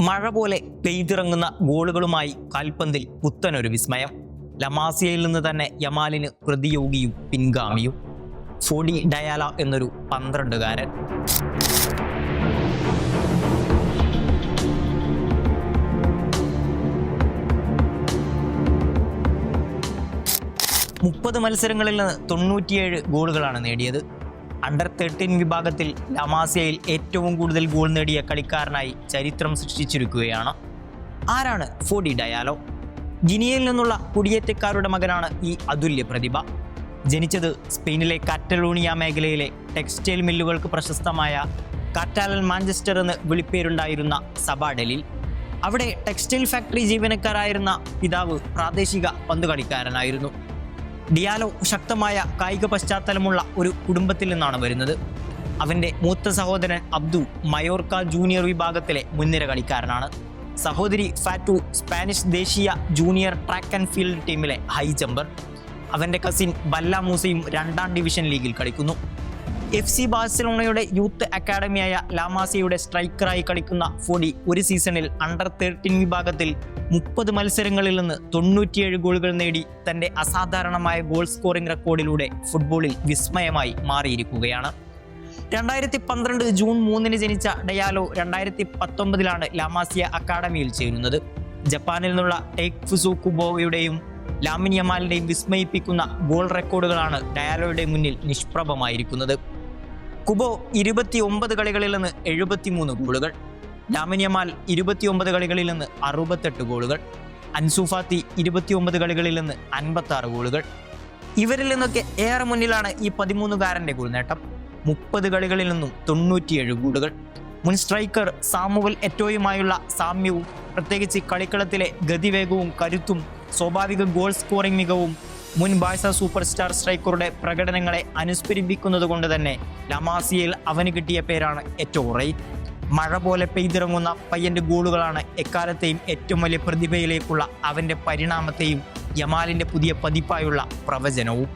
മഴ പോലെ പെയ്തിറങ്ങുന്ന ഗോളുകളുമായി കാൽപന്തിൽ പുത്തനൊരു വിസ്മയം. ലമാസിയയിൽ നിന്ന് തന്നെ യമാലിന് പ്രതിയോഗിയും പിൻഗാമിയും. ഫോഡി ഡയാല എന്നൊരു പന്ത്രണ്ടുകാരൻ. മുപ്പത് മത്സരങ്ങളിൽ നിന്ന് തൊണ്ണൂറ്റിയേഴ് ഗോളുകളാണ് നേടിയത്. അണ്ടർ തേർട്ടീൻ വിഭാഗത്തിൽ ലമാസിയയിൽ ഏറ്റവും കൂടുതൽ ഗോൾ നേടിയ കളിക്കാരനായി ചരിത്രം സൃഷ്ടിച്ചിരിക്കുകയാണ്. ആരാണ് ഫോഡി ഡയാലോ? ഗിനിയയിൽ നിന്നുള്ള കുടിയേറ്റക്കാരുടെ മകനാണ് ഈ അതുല്യ പ്രതിഭ. ജനിച്ചത് സ്പെയിനിലെ കാറ്റലോണിയ മേഖലയിലെ ടെക്സ്റ്റൈൽ മില്ലുകൾക്ക് പ്രശസ്തമായ കാറ്റാലൻ മാഞ്ചസ്റ്റർ എന്ന് വിളിപ്പേരുണ്ടായിരുന്ന സബാഡലിൽ. അവിടെ ടെക്സ്റ്റൈൽ ഫാക്ടറി ജീവനക്കാരായിരുന്ന പിതാവ് പ്രാദേശിക പന്തുകളിക്കാരനായിരുന്നു. ഡിയാലോ ശക്തമായ കായിക പശ്ചാത്തലമുള്ള ഒരു കുടുംബത്തിൽ നിന്നാണ് വരുന്നത്. അവന്റെ മൂത്ത സഹോദരൻ അബ്ദു മയോർക്ക ജൂനിയർ വിഭാഗത്തിലെ മുൻനിര കളിക്കാരനാണ്. സഹോദരി ഫാറ്റു സ്പാനിഷ് ദേശീയ ജൂനിയർ ട്രാക്ക് ആൻഡ് ഫീൽഡ് ടീമിലെ ഹൈ ജമ്പർ. അവന്റെ കസിൻ ബല്ല മൂസയും രണ്ടാം ഡിവിഷൻ ലീഗിൽ കളിക്കുന്നു. എഫ് സി ബാഴ്സലോണയുടെ യൂത്ത് അക്കാഡമിയായ ലാമാസിയുടെ സ്ട്രൈക്കറായി കളിക്കുന്ന ഫോഡി ഒരു സീസണിൽ അണ്ടർ തേർട്ടീൻ വിഭാഗത്തിൽ മുപ്പത് മത്സരങ്ങളിൽ നിന്ന് തൊണ്ണൂറ്റിയേഴ് ഗോളുകൾ നേടി തന്റെ അസാധാരണമായ ഗോൾ സ്കോറിംഗ് റെക്കോർഡിലൂടെ ഫുട്ബോളിൽ വിസ്മയമായി മാറിയിരിക്കുകയാണ്. രണ്ടായിരത്തി പന്ത്രണ്ട് ജൂൺ മൂന്നിന് ജനിച്ച ഡയാലോ രണ്ടായിരത്തി പത്തൊമ്പതിലാണ് ലാമാസിയ അക്കാഡമിയിൽ ചേരുന്നത്. ജപ്പാനിൽ നിന്നുള്ള ടേക് ഫുസു കുബോവയുടെയും ലാമിനിയമാലിന്റെയും വിസ്മയിപ്പിക്കുന്ന ഗോൾ റെക്കോർഡുകളാണ് ഡയാലോയുടെ മുന്നിൽ നിഷ്പ്രഭമായിരിക്കുന്നത്. കുബോ ഇരുപത്തി ഒമ്പത് കളികളിൽ നിന്ന് എഴുപത്തിമൂന്ന് ഗോളുകൾ ജാമിനിയമാൽ ഇരുപത്തിയൊമ്പത് കളികളിൽ നിന്ന് അറുപത്തെട്ട് ഗോളുകൾ അൻസുഫാത്തി ഇരുപത്തിയൊമ്പത് കളികളിൽ നിന്ന് അൻപത്തി ഗോളുകൾ. ഇവരിൽ നിന്നൊക്കെ ഏറെ മുന്നിലാണ് ഈ പതിമൂന്നുകാരന്റെ ഗോൾ നേട്ടം. മുപ്പത് കളികളിൽ നിന്നും തൊണ്ണൂറ്റിയേഴ് ഗോളുകൾ. മുൻ സ്ട്രൈക്കർ സാമുവൽ എറ്റോയുമായുള്ള സാമ്യവും പ്രത്യേകിച്ച് കളിക്കളത്തിലെ ഗതിവേഗവും കരുത്തും സ്വാഭാവിക ഗോൾ സ്കോറിംഗ് മികവും മുൻ ബാഴ്സ സൂപ്പർ സ്റ്റാർ സ്ട്രൈക്കറുടെ പ്രകടനങ്ങളെ അനുസ്മരിപ്പിക്കുന്നത് കൊണ്ട് തന്നെ ലമാസിയയിൽ അവന് കിട്ടിയ പേരാണ് എറ്റോറൈ. മഴ പോലെ പെയ്തിറങ്ങുന്ന പയ്യന്റെ ഗോളുകളാണ് എക്കാലത്തെയും ഏറ്റവും വലിയ പ്രതിഭയിലേക്കുള്ള അവന്റെ പരിണാമത്തെയും യമാലിന്റെ പുതിയ പതിപ്പായുള്ള പ്രവചനവും.